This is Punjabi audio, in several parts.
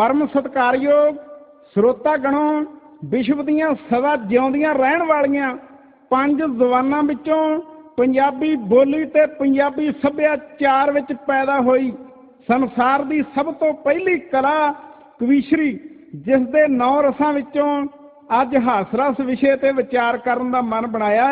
ਪਰਮ ਸਤਕਾਰਯੋਗ ਸਰੋਤਾ ਗਣੋ, ਵਿਸ਼ਵ ਦੀਆਂ ਸਦਾ ਜਿਉਂਦੀਆਂ ਰਹਿਣ ਵਾਲੀਆਂ ਪੰਜ ਜ਼ੁਬਾਨਾਂ ਵਿੱਚੋਂ ਪੰਜਾਬੀ ਬੋਲੀ ਤੇ ਪੰਜਾਬੀ ਸੱਭਿਆਚਾਰ ਵਿੱਚ ਪੈਦਾ ਹੋਈ ਸੰਸਾਰ ਦੀ ਸਭ ਤੋਂ ਪਹਿਲੀ ਕਲਾ ਕਵੀਸ਼ਰੀ, ਜਿਸ ਦੇ ਨੌ ਰਸਾਂ ਵਿੱਚੋਂ ਅੱਜ ਹਾਸਰਸ ਵਿਸ਼ੇ ਤੇ ਵਿਚਾਰ ਕਰਨ ਦਾ ਮਨ ਬਣਾਇਆ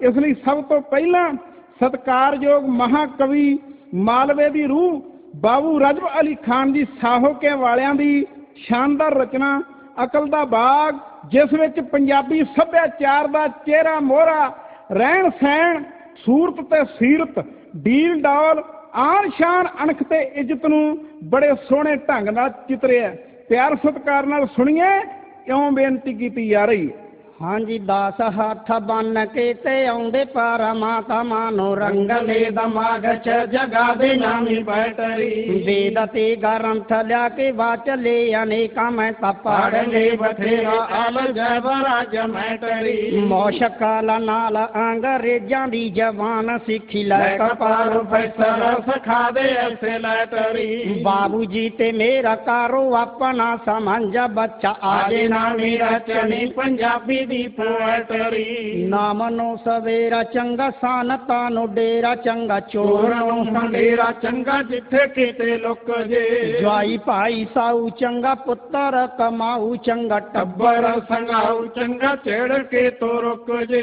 ਇਸ ਲਈ ਸਭ ਤੋਂ ਪਹਿਲਾਂ ਸਤਕਾਰਯੋਗ ਮਹਾਕਵੀ ਮਾਲਵੇ ਦੀ ਰੂਹ ਬਾਬੂ ਰਜਬ ਅਲੀ ਖਾਨ ਜੀ ਸਾਹੋਕੇ ਵਾਲਿਆਂ ਦੀ ਸ਼ਾਨਦਾਰ ਰਚਨਾ, ਅਕਲ ਦਾ ਬਾਗ, ਜਿਸ ਵਿੱਚ ਪੰਜਾਬੀ ਸੱਭਿਆਚਾਰ ਦਾ ਚਿਹਰਾ ਮੋਹਰਾ, ਰਹਿਣ ਸਹਿਣ, ਸੂਰਤ ਤੇ ਸੀਰਤ, ਡੀਲ ਡਾਲ ਆਨ ਸ਼ਾਨ ਅਣਖ ਤੇ ਇੱਜ਼ਤ ਨੂੰ ਬੜੇ ਸੋਹਣੇ ਢੰਗ ਨਾਲ ਚਿਤਰਿਆ। ਪਿਆਰ ਸਤਿਕਾਰ ਨਾਲ ਸੁਣੀਏ ਕਿਉਂ ਬੇਨਤੀ ਕੀਤੀ ਜਾ ਰਹੀ ਹੈ। ਹਾਂਜੀ ਦਾਸ ਹੱਥ ਬੰਨ ਕੇ ਤੇ ਆਉਂਦੇ ਪਰਮਾਤਮਾ ਮਾਨੋ ਰੰਗਲੇ ਦਿਮਾਗ ਚ ਜਗਾ ਦੇ ਨਾਮੀ ਬੈਟਰੀ ਵੇਦ ਤੇ ਗ੍ਰੰਥ ਲਿਆ ਕੇ ਵਾਚ ਲੈ ਅਨੇਕਾਂ ਮੈਂ ਤਾਂ ਪੜ ਲੈ ਬਥੇਰਾ ਅਲ ਜਬਰਾ ਜਮੈਟਰੀ ਮੋਸ਼ਕਲ ਨਾਲ ਅੰਗਰੇਜ਼ਾਂ ਦੀ ਜ਼ਬਾਨ ਸਿੱਖੀ ਲੈ ਕਪਾਲ ਫੈਸਰ ਸਿਖਾ ਦੇ ਐਸੇ ਲੈਟਰੀ। ਬਾਬੂ ਜੀ ਤੇ ਮੇਰਾ ਕਾਰੋ ਆਪਣਾ ਸਮਝ ਬੱਚਾ ਆਜੇ ਨਾ ਮੇਰਾ ਚਣੀ ਪੰਜਾਬੀ ਦੀ ਪੋਇਟਰੀ ਨਾਮ ਨੂੰ ਸਵੇਰਾ ਚੰਗਾ ਸਾਨਤਾ ਨੂੰ ਡੇਰਾ ਚੰਗਾ ਚੋਰ ਨੂੰ ਸੰਡੇਰਾ ਚੰਗਾ ਜਿੱਥੇ ਕਿਤੇ ਲੁਕ ਜੇ। ਜਵਾਈ ਭਾਈ ਸਾਊ ਚੰਗਾ ਪੁੱਤਰ ਕਮਾਊ ਚੰਗਾ ਟੱਬਰ ਸੰਗਾਊ ਚੰਗਾ ਛੇੜ ਕੇ ਤੋ ਰੁਕ ਜੇ।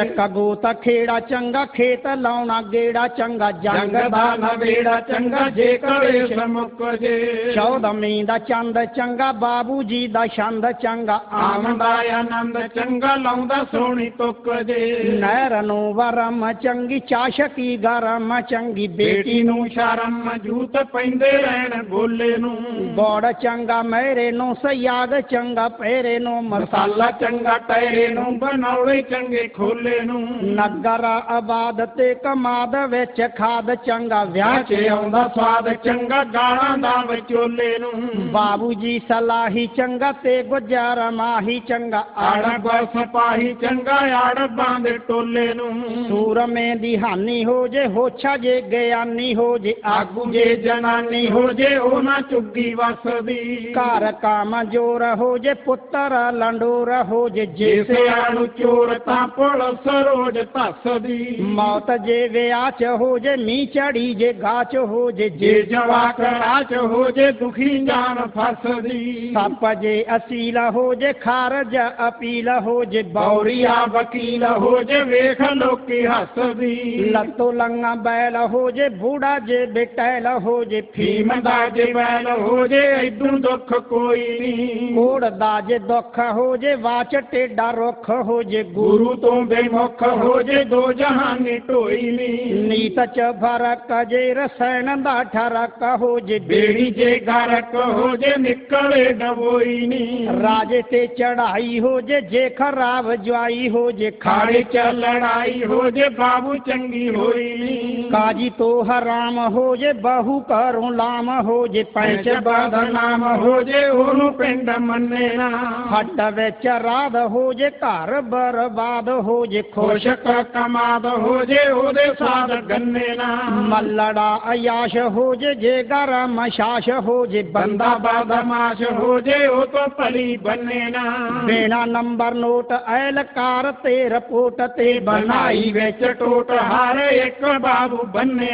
ਇੱਕ ਗੋਤਾ ਖੇੜਾ ਚੰਗਾ ਖੇਤ ਲਾਉਣਾ ਗੇੜਾ ਚੰਗਾ ਜੰਗ ਦਾ ਨਵੇੜਾ ਚੰਗਾ ਜੇ ਕਲੇ ਸਮੁੱਕ ਜੇ। ਚੌਦਵੀਂ ਦਾ ਚੰਦ ਚੰਗਾ ਬਾਬੂ ਜੀ ਦਾ ਛੰਦ ਚੰਗਾ ਆਨੰਦਾ ਆਨੰਦ ਚੰਗਾ ਲਾਉਂਦਾ ਸੋਹਣੀ ਤੁੱਕ ਜੇ। ਨਹਿਰ ਨੂੰ ਵਰਮ ਚੰਗੀ ਚਾਸ਼ਕੀ ਗਰਮ ਚੰਗੀ ਬੇਟੀ ਨੂੰ ਸ਼ਰਮ ਜੂਤ ਪੈਂਦੇ ਰਹਿਣ ਗੋਲੇ ਨੂੰ। ਗੋੜ ਚੰਗਾ ਮੇਰੇ ਨੂੰ ਸਿਆਗ ਚੰਗਾ ਪੈਰੇ ਨੂੰ ਮਸਾਲਾ ਚੰਗਾ ਟੈਰੇ ਨੂੰ ਬਣਾਉਲੇ ਚੰਗੇ ਖੋਲੇ ਨੂੰ। ਨਗਰ ਆਬਾਦ ਤੇ ਕਮਾਦ ਵਿੱਚ ਖਾਦ ਚੰਗਾ ਵਿਆਹ 'ਚ ਆਉਂਦਾ ਸਵਾਦ ਚੰਗਾ ਗਾਲਾਂ ਦਾ ਵਿਚੋਲੇ ਨੂੰ। ਬਾਬੂ ਜੀ ਸਲਾਹੀ ਚੰਗਾ ਤੇ ਗੁਜਾਰ ਮਾਹੀ ਚੰਗਾ ਆੜਬ ਸਿਪਾਹੀ ਚੰਗਾ ਆੜਬਾਂ ਦੇ ਟੋਲੇ ਨੂੰ। ਸੂਰਮੇ ਦੀ ਹਾਨੀ ਹੋ ਜੇ ਹੋਛਾ ਜੇ ਗਿਆਨੀ ਹੋ ਜੇ ਆਗੂ ਜੇ ਜਨਾਨੀ ਹੋ ਜੇ ਉਹ ਨਾ ਚੁੱਗੀ ਵਸਦੀ। ਘਰ ਕਾਮ ਜੋਰ ਹੋ ਜੇ ਪੁੱਤਰ ਲੰਡੋਰ ਹੋ ਜੇ ਜੇ ਸਿਆਣੂ ਚੋਰ ਤਾਂ ਪੁਲਿਸ ਰੋਜ ਧੱਸਦੀ। ਮੌਤ ਜੇ ਵਿਆਹ ਚ ਹੋ ਜੇ ਮੀਂਹ ਚੜੀ ਜੇ ਗਾਚ ਹੋ ਜੇ ਜੇ ਜਵਾਕ ਰਾਚ ਹੋ ਜੇ ਦੁਖੀ ਜਾਨ ਫਸਦੀ। ਸੱਪ ਜੇ ਅਸੀਲ ਹੋ ਜੇ ਖਾਰਜ ਅਪੀਲ ਹੋ ਜੇ ਬੌਰੀਆ ਵਕੀਲ ਹੋ ਜੇ ਵੇਖ ਲੋਕੀ ਹੱਸਦੀ। ਲੱਤੋ ਲੰਗਾ ਬੈਲ ਹੋ ਜੇ ਬੂੜਾ ਜੇ ਬੇਟੈਲ ਹੋ ਜੇ ਫੀਮ ਦਾ ਜੇ ਬੈਲ ਹੋ ਜੇ ਇਦੂ ਦੁੱਖ ਕੋਈ ਨਹੀਂ ਕੋੜ ਦਾ ਜੇ ਦੁੱਖ ਹੋ ਜੇ ਵਾਚ ਟੇਡਾ ਰੁੱਖ ਹੋ ਜੇ ਗੁਰੂ ਤੋਂ ਬੇਮੁਖ ਹੋ ਜੇ ਦੋ ਜਹਾਨੀ ਢੋਈ ਨਹੀਂ ਨੀਤ ਚ ਫ਼ਰਕ ਜੇ ਰਸੈਣ ਦਾ ਠਰਕ ਹੋ ਜੇ ਬੇੜੀ ਜੇ ਗਰਕ ਹੋ ਜੇ ਨਿਕਲੇ ਡਬੋਈ ਨਹੀਂ ਰਾਜੇ ਤੇ ਚੜਾਈ ਹੋ ਜੇ ਜੇ ਖਰਾਬ ਜਵਾਈ ਹੋ ਜੇ ਖਾੜੇ ਚ, ਲੜਾਈ ਹੋ ਜੇ ਬਾਬੂ ਚੰਗੀ ਹੋਈ। ਕਾਜੀ ਤੋਂ ਹਰਾਮ ਹੋ ਜੇ, ਬਹੂ ਘਰੋਂ ਲਾਮ ਹੋ ਜੇ ਪੈਂਚ ਬਦਨਾਮ ਹੋ ਜੇ, ਉਹਨੂੰ ਪਿੰਡ ਮੰਨੇ ਨਾ ਹੱਟ ਵਿੱਚ ਰਾਧ ਹੋ ਜੇ, ਘਰ ਬਰਬਾਦ ਹੋ ਜੇ, ਖੁਸ਼ ਕਮਾਦ ਹੋ ਜੇ, ਉਹਦੇ ਸਾਧ ਗੰਨੇ ਨਾ ਮੱਲੜਾ ਅਯਾਸ਼ ਹੋ ਜੇ ਜੇ ਗਰਮ ਸ਼ਾਸ਼ ਹੋ ਜੇ, ਬੰਦਾ ਬਦਮਾਸ਼ ਹੋ ਜੇ, ਉਹ ਤੋਂ ਭਲੀ ਬੰਨੇ ਨਾ ਬਿਨਾ ਨੰਬਰ ਨੋਟ ਐਲਕਾਰ ਤੇ ਰਿਪੋਰਟ ਤੇ ਬਣਾਈ ਵਿੱਚ ਟੋਟ ਹਰ ਇੱਕ ਬਾਬੂ ਬੰਨੇ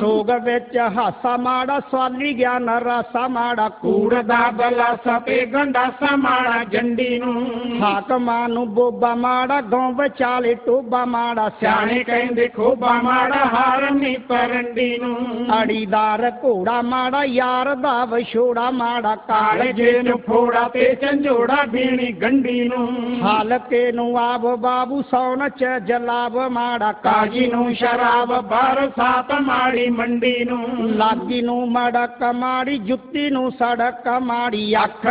ਸੋਗ ਵਿੱਚ ਹਾਸਾ ਮਾੜਾ, ਸਵਾਲੀ ਗਿਆਨ ਰਾਸਾ ਮਾੜਾ, ਕੂੜ ਦਾ ਬਲਾਸਾ ਤੇ ਗੰਡਾਸਾ ਮਾੜਾ ਜੰਡੀ ਨੂੰ। ਹਾਕਮਾਂ ਨੂੰ ਬੋਬਾ ਮਾੜਾ, ਗਾਉਂ ਵਿਚਾਲੇ ਟੋਬਾ ਮਾੜਾ, ਸਿਆਣੇ ਕਹਿੰਦੇ ਖੋਬਾ ਮਾੜਾ ਹਾਰਨੀ ਪਰੰਡੀ ਨੂੰ। ਅੜੀਦਾਰ ਘੋੜਾ ਮਾੜਾ, ਯਾਰ ਦਾ ਵਿਛੋੜਾ ਮਾੜਾ ਕਾਲਜੇ ਨੂੰ ਫੋੜਾ ਤੇ ਝੰਜੋੜਾ ਬੀਣੀ ਗੰਡੀ ਨੂੰ। ਹਲਕੇ ਨੂੰ ਆਬ ਬਾਬੂ ਸੌਣ ਚ ਜਲਾਬ ਮਾੜਾ ਕਾਜੀ ਨੂੰ ਸ਼ਰਾਬ ਬਰਸਾਤ ਮਾੜੀ ਮੰਡੀ ਨੂੰ। ਲਾਗੀ ਨੂੰ ਮੜਕ ਮਾੜੀ, ਜੁੱਤੀ ਨੂੰ ਸੜਕ ਮਾੜੀ, ਅੱਖ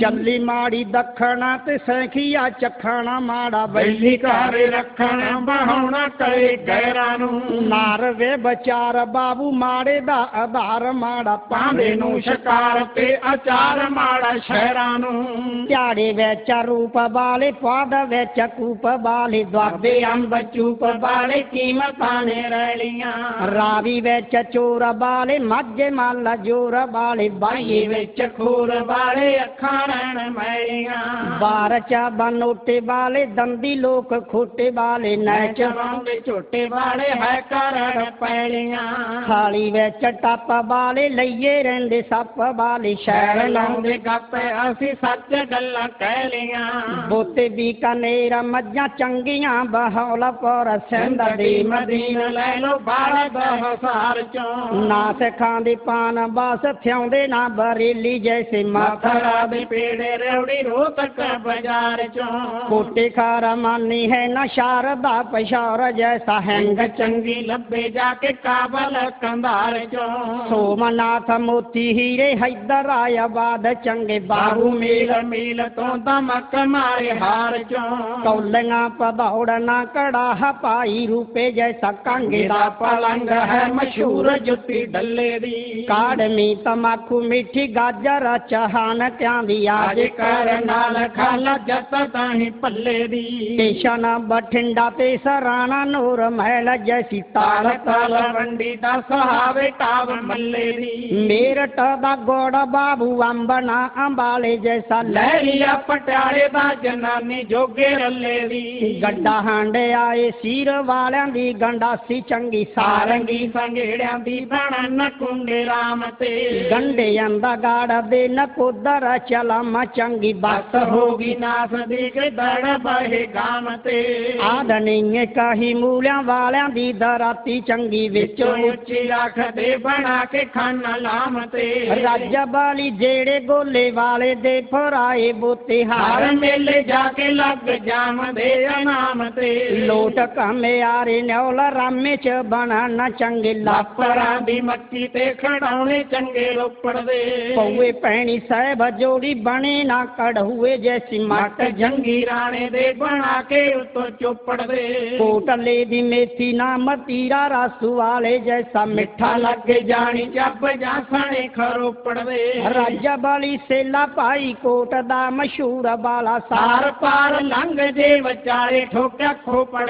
ਚੱਲੀ ਮਾੜੀ ਦੱਖਣਾ ਤੇ ਸੈਖੀਆ ਚੱਖਣਾ ਮਾੜਾ ਬੈਲੀ ਘਰ ਰੱਖਣਾ ਬਹਾਉਣਾ ਕਰੇ ਗੈਰਾਂ ਨੂੰ। ਨਾਰ ਵੇ ਵਿਚਾਰ ਬਾਬੂ ਮਾੜੇ ਦਾ ਆਧਾਰ ਮਾੜਾ ਪਾਂਦੇ ਨੂੰ ਸ਼ਿਕਾਰ ਤੇ ਅਚਾਰ ਮਾੜਾ ਸ਼ਹਿਰਾਂ ਨੂੰ। ਝਾੜੇ ਵਿੱਚ ਰੂਪ ਵਾਲੇ ਪਾਦ ਵਿੱਚ ਕੂਪ ਵਾਲੇ ਦੁਆਬੇ ਅੰਬ ਚੂਪ ਵਾਲੇ ਕੀਮਤਾਂ ਨੇ ਰੈਲੀਆਂ। ਰਾਵੀ ਵਿੱਚ ਚੋਰ ਵਾਲੇ ਮਾਝੇ ਮੱਲ ਜੋਰ ਵਾਲੇ ਬਾਈ ਵਿੱਚ ਖੋਰ ਵਾਲੇ ਅੱਖਾਂ ਰਹਿਣ ਮੈਲੀਆਂ। ਬਾਰ ਚਾ ਬਨੋਟੇ ਵਾਲੇ ਦੰਦੀ ਲੋਕ ਖੋਟੇ ਵਾਲੇ ਨੈਚ ਵਾਂਦੇ ਝੋਟੇ ਵਾਲੇ ਹੈ ਕਰੜ ਪੈਲੀਆਂ। ਥਾਲੀ ਵਿੱਚ ਟੱਪ ਵਾਲੇ ਲਈਏ ਰਹਿੰਦੇ ਸੱਪ ਵਾਲੇ ਸ਼ਹਿਰ ਲਾਉਂਦੇ ਗੱਪ ਅਸੀਂ ਸੱਚ ਗੱਲਾਂ ਕਹਿ ਲੀਆਂ ਬੋਤੇ ਵੀ ਕਨੇਰਾ ਮੱਝਾਂ ਚੰਗੀਆਂ ਬਹੌਲਾ ਪਰ ਸਿੰਧ ਦੀ ਮਦੀਨ ਲੈ ਲੋ ਬਾੜ ਬਹਸਾਰ ਚੋਂ। ਨਾ ਸਿੱਖਾਂ ਦੇ ਪਾਨ ਬਸ ਥਿਆਉਂਦੇ ਨਾ ਬਰੇਲੀ ਜੈਸੇ ਮਾਥਰਾ ਦੇ ਪੇੜੇ ਰੇਵੜੀ ਰੋਤਕ ਬਾਜ਼ਾਰ ਚੋਂ। ਕੋਟੇ ਖਾਰਾ ਮਾਨੀ ਹੈ ਨਾ ਸ਼ਾਰਦਾ ਪਸ਼ੌਰ ਜੈਸਾ ਹੈਂਗ। ਚੰਗੀ ਲੱਭੇ ਜਾ ਕੇ ਕਾਬਲ ਕੰਧਾਰ ਚੋਂ। ਸੋਮਨਾਥ ਮੋਤੀ ਹੀਰੇ ਹੈਦਰ ਆਇਆਬਾਦ ਚੰਗੇ ਬਾਹੂ ਮੀਲ ਮੀਲ ਤੋਂ ਦਮਕ ਮਾਰੇ ਹਾਰ ਚੋਂ। ਕੌਲੀਆਂ ਪਧੌੜਨਾ ਕੜਾ ਪਾਈ ਰੂਪੇ ਜੈਸਾ ਕਾਂਗੇ ਦਾ ਪਲੰਗ ਹੈ ਮਸ਼ਹੂਰ ਜੁੱਤੀ ਡੱਲੇ ਦੀ। ਕਾੜਮੀ ਤਮਾਕੂ ਮਿੱਠੀ ਗਾਜਰ ਚਹਾਨ ਕਿਆਂ ਦੀ ਆਜ ਕਰ ਨਾਲ ਖਾਲਾ ਜਤ ਤਾਹੀ ਪੱਲੇ ਦੀ। ਸਟੇਸ਼ਨ ਬਠਿੰਡਾ ਤੇ ਸਰਾਣਾ ਨੂਰ ਮਹਿਲ ਜੈਸੀ ਤਾਲ ਤਾਲ ਵੰਡੀ ਦਾ ਸਹਾਵੇ ਟਾਵ ਮੱਲੇ ਦੀ। ਮੇਰਟ ਦਾ ਗੋੜ ਬਾਬੂ ਅੰਬਨਾ ਅੰਬਾਲੇ ਜੈਸਾ ਲਹਿਰੀਆ ਪਟਿਆਲੇ ਦਾ ਜਨਾਨੀ ਜੋਗੇ ਰੱਲੇ ਦੀ। ਗੱਡਾ ਹਾਂਡੇ ਆਏ ਸੀਰ ਵਾਲਿਆਂ ਦੀ ਗੰਡਾਸੀ ਚੰਗੀ ਸਾਰੰਗੀ ਸੰਘੇੜਿਆਂ ਦੀ ਬਣਨ ਕੁੰਡੇ ਰਾਮ ਤੇ। ਗੰਡਿਆਂ ਦਾ ਗਾੜ ਦੇ ਨਕੋਦਰ ਚਲਮ ਚੰਗੀ ਬਸ ਹੋ ਗਈ ਨਾਸ ਦੀ ਗਦੜ ਬਹਿ ਗਾਮ ਤੇ। ਆਦਣੀ ਕਾਹੀ ਮੂਲਿਆਂ ਵਾਲਿਆਂ ਦੀ ਦਰਾਤੀ ਚੰਗੀ ਵਿੱਚ ਉੱਚੀ ਰੱਖਦੇ ਬਣਾ ਕੇ ਖਾਨਾ ਲਾਮ ਤੇ। ਰਾਜਾ ਵਾਲੀ ਜਿਹੜੇ ਗੋਲੇ ਵਾਲੇ ਦੇ ਫਰਾਏ ਬੋਤੇ ਹਾਰ ਮੇਲੇ ਜਾ ਕੇ ਲੱਗ ਜਾਮ ਦੇ ਇਨਾਮ ਤੇ। ਲੋਟ ਕਾਮੇ ਆਰੇ ਨਿਉਲ ਰਾਮੇ ਚ ਬਣਨ ਚੰਗੇ ਲਾਪਰਾਂ ਦੀ ਮੱਕੀ ਤੇ ਖੜਾਉਣੇ ਚੰਗੇ ਰੋਪੜ ਦੇ। ਪਉਏ ਪੈਣੀ ਸਾਹਿਬ ਜੋੜੀ ਬਣੇ ਨਾ ਕੜੂਏ ਜੈਸੀ ਮੱਟ। ਜੰਗੀ ਰਾਣੇ ਦੇ ਬਣਾ ਕੇ ਉਤੋਂ ਚੋਪੜ ਦੇ। ਕੋਟਲੇ ਦੀ ਮੇਥੀ ਨਾ ਮਤੀਰਾ ਰਸੂ ਵਾਲੇ ਜੈਸਾ ਮਿੱਠਾ। ਲੱਗੇ ਜਾਣੀ ਜੱਬ ਜਾਂ ਸਣੇ ਖਰੋਪੜ ਦੇ। ਰਾਜਾ ਵਾਲੀ ਸੇਲਾ ਭਾਈ ਕੋਟ ਦਾ ਮਸ਼ਹੂਰ ਬਾਲਾ ਸਾਰ ਪਾਰ ਲੰਘ ਜੇ ਠੋਕਿਆ ਖੋਪੜ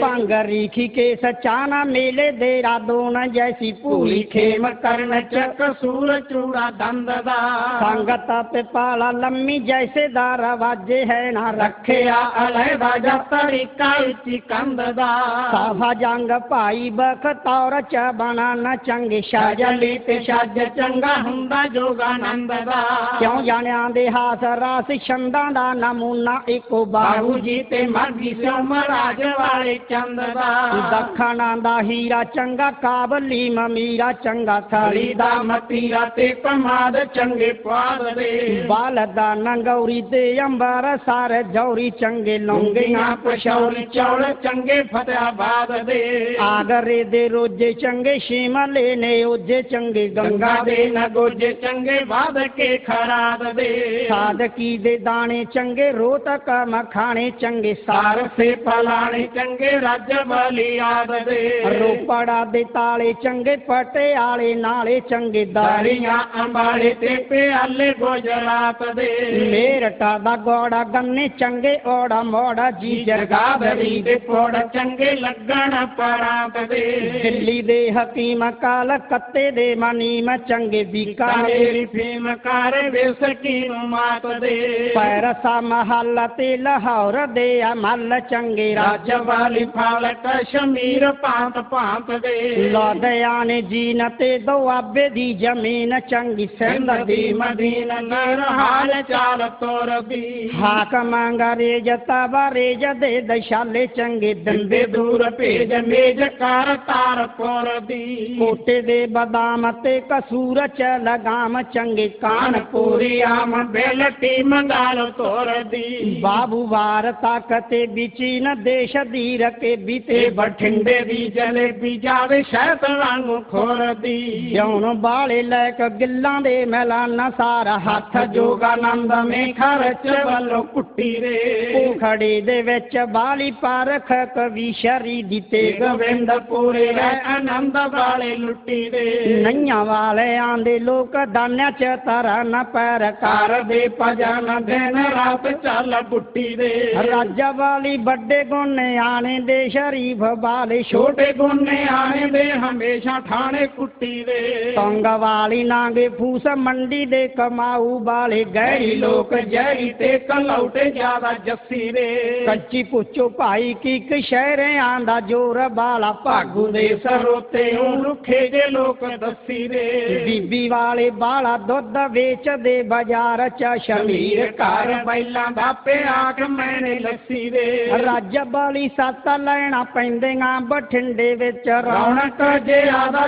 ਭੰਗ ਰੀਖੀ ਕੇ ਸਚਾਨਾ ਮੇਲੇ ਦੇ ਰਾਦੋਨ ਜੈਸੀ ਭੂਲੀ ਖੇਮ ਕਰਨ ਚ ਕਸੂਰ ਚੂੜਾ ਦੰਦ ਦਾ। ਸੰਗਤ ਤੇ ਲੰਮੀ ਜੈਸੇ ਦਾ ਰਵਾਜੇ ਹੈ ਨਾ ਰੱਖਿਆ ਅਲੈਦਾ ਜਾ ਤਰੀਕਾ ਉੱਚੀ ਕੰਧ ਦਾ। ਸਾਫਾ ਜੰਗ ਭਾਈ ਬਖਤੌਰ ਚ ਬਣਾ ਨਾ ਚੰਗੇ ਸ਼ਾਜਲੀ ਤੇ ਛੱਜ ਚੰਗਾ ਹੁੰਦਾ ਜੋਗਾਨੰਦ ਦਾ। ਕਿਉਂ ਜਾਣਿਆਂ ਦੇ ਹਾਸ ਰਾਸ ਛੰਦਾਂ ਦਾ ਨਮੂਨਾ ਇੱਕੋ ਬਾਹੂ ਜੀ ਤੇ ਮਾਗੀ ਸਿਉ ਮਹਾਰਾਜ ਵਾਲੇ ਚੰਦ ਦਾ। ਦੱਖਣਾ ਦਾ ਹੀਰਾ ਚੰਗਾ ਕਾਬਲੀ ਮਮੀਰਾ, ਚੰਗਾ ਥਾਲੀ ਦਾ ਮਤੀਰਾ ਤੇ ਪਮਾਦ ਚੰਗੇ ਪਾਦ ਦੇ। ਬਾਲ ਦਾ ਨੰਗੌਰੀ ਤੇ ਅੰਬਰ, ਸਾਰ ਜੌਰੀ ਚੰਗੇ ਲੌਂਗੀਆਂ ਪਸ਼ੌਰੀ ਚੌਲ ਚੰਗੇ ਫਤਿਆਬਾਦ ਦੇ। ਆਗਰੇ ਦੇ ਰੋਜੇ ਚੰਗੇ ਸ਼ਿਮਲੇ ਨੇ, ਓਜੇ ਚੰਗੇ ਗੰਗਾ ਦੇ, ਨਗੋਜੇ ਚੰਗੇ ਵਾਦ ਕੇ ਖਰਾਦ ਦੇ ਸਾਦਕੀ ਦੇ ਦਾਣੇ ਚੰਗੇ ਰੋਤਕ ਮਖਾਣੇ ਚੰਗੇ ਸਾਰ ਸੇ ਪਲਾਣੇ ਚੰਗੇ ਰੱਜ ਬਲੀ ਆਦ ਦੇ ਰੋਪੜਾ ਦੇ ਤਾਲੇ ਚੰਗੇ ਪਟਿਆਲੇ ਨਾਲੇ ਚੰਗੇ ਦਾਰੀਆਂ ਅੰਬਾਲੇ ਤੇ ਪਿਆਲੇ ਗੁਜਰਾਤ ਦੇ ਮੇਰਟਾ ਦਾ ਗੋੜਾ ਗੰਨੇ ਚੰਗੇ ਓੜਾ ਮੋੜਾ ਜੀ ਜਰਗਾਦਰੀ ਦੇ ਪੋੜ ਚੰਗੇ ਲੱਗਣ ਪਰਾਤ ਦੇ ਦਿੱਲੀ ਦੇ ਹਕੀਮ ਕਾਲ ਕੱਤੇ ਦੇ ਮਨੀਮ ਚੰਗੇ ਬੀਕਾਨੇਰੀ ਫੀਮ ਕਰ ਵਿਸਕੀ ਨੂੰ ਮਾਤ ਦੇ। ਪੈਰਸਾ ਮਹੱਲ ਤੇ ਲਾਹੌਰ ਦੇ ਅਮਲ ਚੰਗੇ ਰਾਜ ਵਾਲੀ ਫਾਲ ਕਸ਼ਮੀਰ ਭਾਂਤ ਭਾਂਤ ਦੇ। ਲੋਧਿਆਣੇ ਜੀਨ ਤੇ ਦੁਆਬੇ ਦੀ ਜ਼ਮੀਨ ਚੰਗੀ ਸਿੰਧ ਦੀ ਮਦੀਨ ਨਰਹਾਲ ਚਾਲ ਤੋਰ ਦੀ ਹਾਕ ਮੰਗਾ ਰੇਜ ਤਵਾ ਰੇਜ ਦੇ ਦਸ਼ਾਲੇ ਚੰਗੇ ਦੰਦੇ ਦੂਰ ਭੇਜ ਮੇਜ ਕਰ ਤਾਰ ਪੁਰ ਦੀ ਕੋਟੇ ਦੇ ਬਦਾਮ ਤੇ ਕਸੂਰ ਚ ਲਗਾਮ ਚੰਗੇ ਕਾਨਪੂਰੀ ਬਾਬੂ ਵਾਰ ਤੱਕ ਤੇ ਵਿਚੀਨ ਦੇਸ਼ ਦੀ ਰਕੇ ਬੀਤੇ ਬਠਿੰਡੇ ਦੀ ਜਲੇਬੀ ਜਾਵੇ ਸ਼ਹਿਦ ਵਾਂਗੂ ਖੋਰ ਦੀ ਜਿਉਣ ਬਾਲੇ ਲੈ ਕੇ ਗਿੱਲਾਂ ਦੇ ਮੈਲਾਨਾ ਸਾਰਾ ਹੱਥ ਜੋਗਾਨੰਦ ਮੇ ਖਰਚ ਵੱਲੋਂ ਕੁੱਟੀ ਦੇ। ਖੜੇ ਦੇ ਵਿੱਚ ਬਾਲੀ ਪਾਰਖ ਕਵੀ ਸ਼ਰੀ ਦੀ ਗੋਬਿੰਦ ਪੂਰੇ ਰਹਿ ਆਨੰਦ ਵਾਲੇ ਲੁੱਟੀ ਦੇ। ਨਈਆਂ ਵਾਲਿਆਂ ਦੇ ਲੋਕ ਦਾਨਿਆਂ ਚ ਤਰਾ ਨਾ ਪੈਰ ਕਰ ਦੇ ਭਜਨ ਦਿਨ ਰਾਤ ਚੱਲ ਬੁੱਟੀ ਦੇ। ਰਾਜਾ ਵਾਲੀ ਵੱਡੇ ਗੁੰਨੇ ਆਣੇ ਦੇ, ਸ਼ਰੀਫ ਵਾਲੇ ਛੋਟੇ ਗੁੰਨੇ ਆਣੇ ਦੇ, ਹਮੇਸ਼ਾ ਠਾਣੇ ਕੁੱਟੀ ਦੇ। ਤੰਗ ਵਾਲੀ ਨਾਂਗੇ ਫੂਸ ਮੰਡੀ ਦੇ ਕਮਾਊ ਵਾਲੇ ਗਹਿਰੀ ਲੋਕ ਜੈਰੀ ਤੇ ਕਲੌਟੇ ਜ਼ਿਆਦਾ ਜੱਸੀ ਦੇ ਕੱਚੀ ਪੁੱਛੋ ਭਾਈ ਕੀ ਕਸ਼ਹਿਰਿਆਂ ਦਾ ਜੋਰ ਵਾਲਾ ਭਾਗੂ ਦੇ ਸਰੋਤੇ ਉਹ ਰੁੱਖੇ ਜੇ ਲੋਕ ਦੱਸੀ ਦੇ ਬੀਬੀ ਵਾਲੇ ਬਾਲਾ ਦੁੱਧ ਵੇਚਦੇ, ਬਾਜ਼ਾਰ ਚ ਸ਼ਮੀਰ ਘਰ ਬੈਲਾਂ ਦਾ ਪਿਆਕ ਮੈਨੇ ਲੱਸੀ ਦੇ ਰਾਜਾ ਵਾਲੀ ਸੱਤ ਲੈਣਾ ਪੈਂਦੀਆਂ ਬਠਿੰਡੇ ਵਿੱਚ, ਰੌਣਕ ਜੇ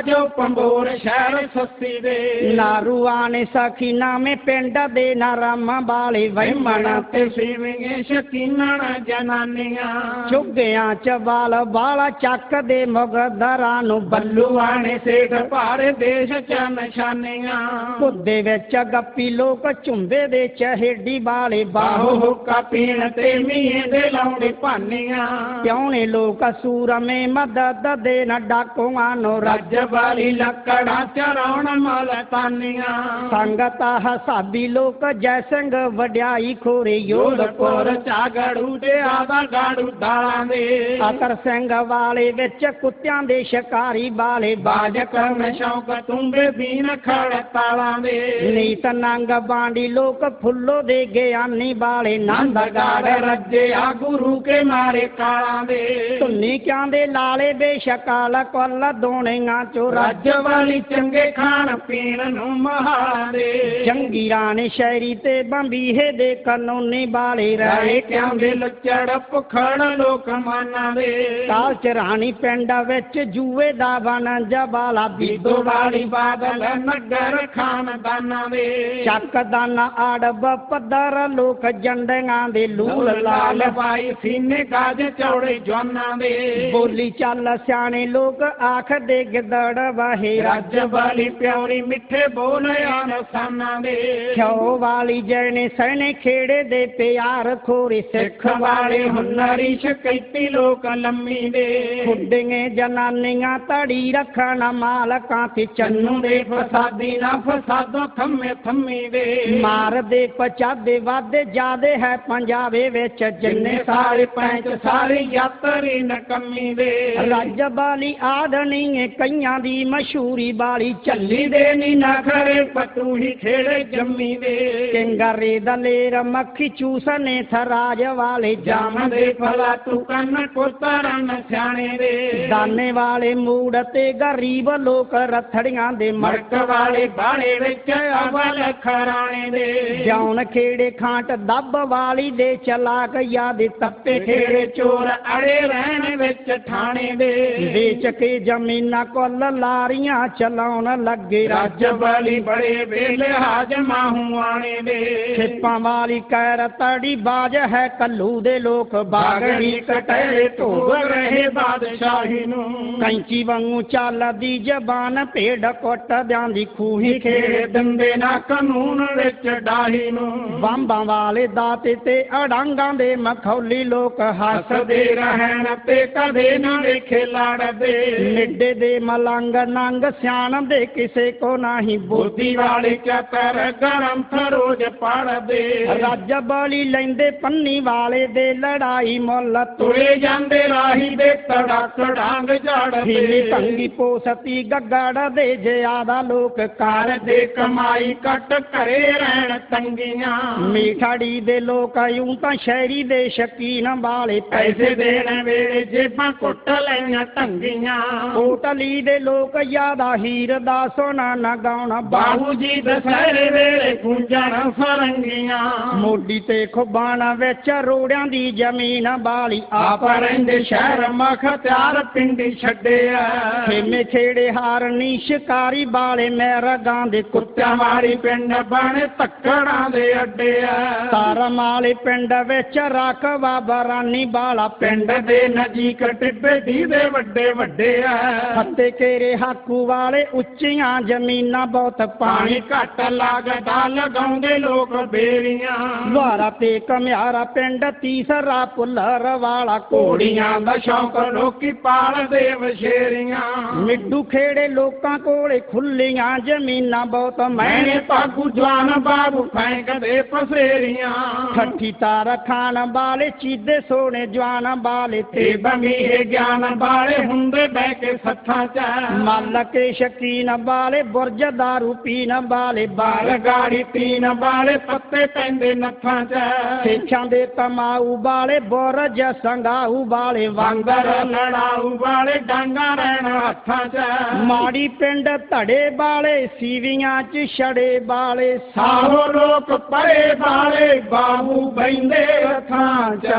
ਜੋ ਪੰਬੋਰ ਸ਼ਹਿਰ ਸੱਸੀ ਦੇ ਨਾਰੂਆਂ ਨੇ ਸਖੀ ਨਾਮੇ ਪਿੰਡ ਦੇ ਨਰਮ ਵਾਲੇ ਵਹਿਮਣ ਤੇ ਸੀਵੀਆਂ ਸ਼ਕੀਨਣ ਜਨਾਨੀਆਂ। ਚੁੱਗਿਆਂ ਚ ਵਾਲ ਵਾਲਾ ਚੱਕਦੇ ਮੁਗਦਰਾਂ ਨੂੰ ਬੱਲੂ ਬੱਲੂਆਣੇ ਸੇਠ ਭਾਰੇ ਦੇਸ਼ ਚ ਨਿਸ਼ਾਨੀਆਂ। ਕੁੱਦੇ ਵਿੱਚ ਗੱਪੀ ਲੋਕ ਝੁੰਦੇ ਦੇ ਚਹੇਡੀ ਵਾਲੇ ਬਾਹੋ। ਹੁੱਕਾ ਪੀਣ ਤੇ ਮੀਂਹ ਦੇ ਲਾਉਣੇ ਭਾਨੀਆਂ। ਪਿਉਣੇ ਲੋਕ ਸੂਰਮੇ ਮਦਦ ਦੇ ਨ ਡਾਕੂਆਂ ਨੂੰ। ਰੱਜ ਵਾਲੀ ਲੱਕੜਾਂ ਚਰਾਉਣ ਮਲਤਾਨੀਆਂ ਸੰਗਤਾ ਹਸਾਬੀ ਲੋਕ ਜੈ ਸਿੰਘ ਵਡਿਆਈ ਖੋਰੇ ਯੋਧਪੁਰ ਯੋਧਪੁਰ ਚਾਗੜੂ ਤੇ ਆਦਾ ਗਾੜੂ ਦਾਲਾਂ ਦੇ। ਅਕਰ ਸਿੰਘ ਵਾਲੇ ਵਿੱਚ ਕੁੱਤਿਆਂ ਦੇ ਸ਼ਿਕਾਰੀ ਵਾਲੇ ਬਾਜ ਕਰਨ। ਸ਼ੌਕ ਤੁੰਬੇ ਬੀਨ ਖੜ ਤਾਲਾਂ ਦੇ। ਨੀਤ ਨੰਗ ਬਾਂਡੀ ਲੋਕ ਫੁੱਲੋ ਦੇ ਗਿਆਨੀ ਵਾਲੇ ਨੰਦਗਾੜ ਨੰਦਗਾੜ ਰੱਜੇ ਆ ਗੁਰੂ ਕੇ ਮਾਰੇ ਕਾਲਾਂ ਦੇ। ਧੁੰਨੀ ਕਿਆਂ ਦੇ ਲਾਲੇ ਬੇਸ਼ਕਾਲ ਕੁੱਲ ਦੋਣੀਆਂ ਚੋ ਰੱਜ ਵਾਲੀ ਚੰਗੇ ਖਾਣ ਪੀਣ ਨੂੰ ਮਹਾਲਾਂ ਦੇ। ਜੰਗੀਰਾਂ ਨੇ ਸ਼ਹਿਰੀ ਤੇ ਬੰਬੀਹੇ ਦੇ ਕਾਨੂੰਨੀ ਵਾਲੇ ਰਾਏ। ਕਿਆਂ ਦੇ ਲੱਚੜ ਭੁਖੜ ਲੋਕ ਮਾਨਾਂ ਦੇ ਕਾਲ ਚਰਾਣੀ ਪਿੰਡ ਵਿੱਚ ਜੂਏ ਦਾ ਬਨ ਜਬਾਲਾ ਬੀਦੋ ਵਾਲੀ ਬਾਦਲ ਨਗਰ ਖਾਨਦਾਨਾਂ ਦੇ ਚੱਕ ਦਾਨਾ ਆੜਬ ਪੱਧਰ ਲੋਕ ਜੰਡਿਆਂ ਦੇ ਲੂਲ ਲਾਲ ਬਾਈ ਸੀਨੇ ਗਾਜ ਚੌੜੇ ਜਵਾਨਾਂ ਦੇ ਬੋਲੀ ਚੱਲ ਸਿਆਣੇ ਲੋਕ ਆਖਦੇ ਗਿੱਦੜ ਵਾਹੇ। ਰੱਜ ਵਾਲੀ ਪਿਉਰੀ ਮਿੱਠੇ ਬੋਲਿਆ ਨਸਾਨਾਂ ਦੇ ਖਿਓ ਵਾਲੀ ਜਣੇ ਸਣੇ ਖੇੜੇ ਦੇ ਪਿਆਰ ਖੋਰੇ ਸਿੱਖ ਵਾਲੇ ਹੁਨਰੀ ਸ਼ਕੈਤੀ ਲੋਕ ਲੰਮੀ ਦੇ। ਖੁੱਡੀਆਂ ਜਨਾਨੀਆਂ ਤੜੀ ਰੱਖਣ ਮਾਲਕਾਂ ਤੇ ਚੰਨੂ ਦੇ ਫਸਾਦੀ ਨਾ ਫਸਾਦੋ ਥੰਮੇ ਥੰਮੀ ਦੇ। ਮਾਰਦੇ ਪਚਾਦੇ ਵਾਦੇ ਜਾਦੇ ਹੈ ਪੰਜਾਬੇ ਵਿੱਚ ਜਿੰਨੇ ਸਾਰੇ ਪੈਂਚ ਸਾਰੇ ਯਾਤਰੀ ਨਕਮੀ ਦੇ। ਰੱਜ ਬਾਲੀ ਆਦਣੀ ਕਈਆਂ ਦੀ ਮਸ਼ਹੂਰੀ ਬਾਲੀ ਚੱਲੀ ਦੇ ਨੀ ਨਖਰੇ ਪਤੂਹੀ ਖੇੜੇ ਕਿੰਗਰੇ ਦਲੇਰ ਮੱਖੀ ਚੂਸਨੇ ਥਰਾਜ ਵਾਲੇ ਜਾਮ ਜਾਮ ਦੇ ਫਲਾ ਤੂੰ ਕੰਨ ਕੋਤਰਨ ਸਿਆਣੇ ਦੇ ਦਾਨੇ ਵਾਲੇ ਮੂੜ ਤੇ ਗਰੀਬ ਲੋਕ ਰਥੜੀਆਂ ਦੇ ਮੜਕ ਮੜਕ ਵਾਲੇ ਬਾਣੇ ਵਿੱਚ ਅਵਲ ਖਰਾਣੇ ਦੇ ਜਾਉਣ ਖੇੜੇ ਖਾਂਟ ਦੱਬ ਵਾਲੀ ਦੇ ਚਲਾਕ ਯਾਦ ਤੱਪੇ ਖੇੜੇ ਖੇੜੇ ਚੋਰ ਅੜੇ ਰਹਿਣ ਵਿੱਚ ਠਾਣੇ ਦੇ ਵੇਚ ਕੇ ਜ਼ਮੀਨਾਂ ਕੁੱਲ ਲਾਰੀਆਂ ਚਲਾਉਣ ਲੱਗੇ ਰੱਜ ਵਾਲੀ ਬੜੇ ਵੇਲੇ ਹਾਜਮਾ ਹੁਆਣੇ ਦੇ। ਖਿੱਪਾਂ ਵਾਲੀ ਕੈਰ ਤੜੀ ਬਾਜ ਹੈ ਕੱਲੂ ਦੇ ਲੋਕ ਬਾਗੜੀ ਧੋਗ ਧੋਗ ਰਹੇ ਬਾਦਸ਼ਾਹੀ ਨੂੰ। ਕੈਂਚੀ ਵਾਂਗੂ ਚੱਲਦੀ ਜ਼ਬਾਨ ਭੇਡ ਕੁੱਟ ਦਿਆਂਦੀ ਖੂਹੀ ਖੇੜੇ ਖੇਡ। ਦਿੰਦੇ ਨਾ ਕਾਨੂੰਨ ਵਿੱਚ ਡਾਹੀ ਨੂੰ। ਬੰਬਾਂ ਵਾਲੇ ਦਾਤੇ ਤੇ ਅੜਾਂਗਾਂ ਦੇ ਮਖੌਲੀ ਲੋਕ ਹੱਸਦੇ ਰਹਿਣ ਤੇ ਕਦੇ ਨਾ ਵੇਖੇ ਲੜਦੇ। ਨਿੱਡੇ ਦੇ ਮਲੰਗ ਨੰਗ ਸਿਆਣ ਦੇ ਕਿਸੇ ਕੋ ਨਹੀਂ। ਬੁੱਧੀ ਬੁੱਧੀ ਵਾਲੇ ਚਤਰ ਗਰਮ ਰੋਜ਼ ਪੜਦੇ। ਰੱਜ ਬਲੀ ਲੈਂਦੇ ਪੰਨੀ ਵਾਲੇ ਦੇ ਲੜਾਈ ਮੁੱਲ ਤੁਰੇ ਜਾਂਦੇ ਰਾਹੀ ਦੇ ਤੜਕ ਡਾਂਗ ਝੜਦੇ। ਤੰਗੀ ਪੋਸਤੀ ਗੱਗੜ ਦੇ ਜ਼ਿਆਦਾ ਲੋਕ ਕਾਰ ਦੇ ਕਮਾਈ ਕੱਟ ਘਰੇ ਰਹਿਣ ਤੰਗੀਆਂ। ਮੀਠਾੜੀ ਦੇ ਲੋਕ ਯੂੰ ਤਾਂ ਸ਼ਹਿਰੀ ਦੇ ਸ਼ਕੀਨ ਵਾਲੇ ਪੈਸੇ ਦੇਣ ਵੇਲੇ ਜੇਬਾਂ ਕੁੱਟ ਲਈਆਂ ਟੰਗੀਆਂ ਹੋਟਲੀ ਦੇ ਲੋਕ ਯਾਦਾ ਹੀਰ ਦਾ ਸੋਨਾ ਨਾ ਗਾਉਣਾ। ਬਾਬੂ ਜੀ ਦਸਹਿਰੇ ਵੇਲੇ ਗੁੰਜਣ ਫਰੰਗੀਆਂ। ਮੋਢੀ ਤੇ ਖੁਬਾਣਾ ਵਿੱਚ ਰੋੜਿਆਂ ਦੀ ਜ਼ਮੀਨ ਵਾਲੀ ਆਪ ਰਹਿੰਦੇ ਸ਼ਹਿਰ ਮਖਤਿਆਰ ਪਿੰਡੀ ਛੱਡਿਆ। ਖੇਮੇ ਖੇੜੇ ਹਾਰਨੀ ਸ਼ਿਕਾਰੀ ਵਾਲੇ ਮੈਰਗਾਂ ਦੇ ਕੁੱਤਿਆਂ ਮਾਰੀ ਪਿੰਡ ਬਣੇ ਤੱਕੜਾਂ ਦੇ ਅੱਡੇ ਆ ਤਾਰ ਮਾਲੇ ਪਿੰਡ ਵਿੱਚ ਰਕਵਾ ਬਰਾਨੀ ਵਾਲਾ ਪਿੰਡ ਦੇ ਨਜ਼ੀਕ ਟਿੱਬੇ ਦੀ ਦੇ ਵੱਡੇ ਵੱਡੇ ਆ ਫੱਤੇ ਕੇਰੇ ਹਾਕੂ ਵਾਲੇ ਉੱਚੀਆਂ ਜ਼ਮੀਨਾਂ ਬਹੁਤ ਪਾਣੀ ਘੱਟ ਲੱਗਦਾ ਲਗਾਉਂਦੇ ਲੋਕ ਬੇਰੀਆਂ। ਦੁਆਰਾ ਤੇ ਕਮਿਆਰਾ ਪਿੰਡ ਤੀਸਰਾ ਪੁੱਲਰ ਵਾਲਾ ਘੋੜੀਆਂ ਦਾ ਸ਼ੌਕ ਲੋਕੀ ਪਾਲਦੇ ਵਸ਼ੇਰੀਆਂ ਮਿੱਡੂ ਖੇੜੇ ਲੋਕਾਂ ਕੋਲੇ ਖੁੱਲੀਆਂ ਜ਼ਮੀਨਾਂ ਬਹੁਤ ਮੈਨੇ ਪੱਗ ਜਵਾਨ ਬਾਬੂ ਫੈਂਕਦੇ ਪਸੇਰੀਆਂ। ਠੱਠੀ ਤਾਰ ਖਾਣ ਵਾਲੇ ਚੀਦੇ ਸੋਹਣੇ ਜਵਾਨ ਵਾਲੇ ਤੇ ਬੰਗੀਏ ਗਿਆਨ ਵਾਲੇ ਹੁੰਦੇ ਬਹਿ ਕੇ ਸੱਥਾਂ ਚ। ਮੱਲ ਕੇ ਸ਼ਕੀਨ ਵਾਲੇ ਬੁਰਜ ਦਾਰੂ ਪੀਣ ਵਾਲੇ ਬਾਲ ਬਾਲ ਗਾੜੀ ਪੀਣ ਵਾਲੇ ਪੱਤੇ ਪੈਂਦੇ ਨੱਥਾਂ ਚ। ਸੇਛਾਂ ਦੇ ਤਮਾਊ ਵਾਲੇ ਬੁਰਜ ਸੰਗਾਊ ਵਾਲੇ ਵਾਂਦਰ ਲੜਾਊ ਵਾਲੇ ਡਾਂਗਾ ਰਹਿਣ ਹੱਥਾਂ ਚ। ਮਾੜੀ ਪਿੰਡ ਧੜੇ ਵਾਲੇ ਸੀਵੀਆਂ ਚ ਛੜੇ ਵਾਲੇ। ਸਾਹੋ ਲੋਕ ਪਰੇ ਵਾਲੇ ਬਾਬੂ ਬੈਂਦੇ ਹੱਥਾਂ ਚ।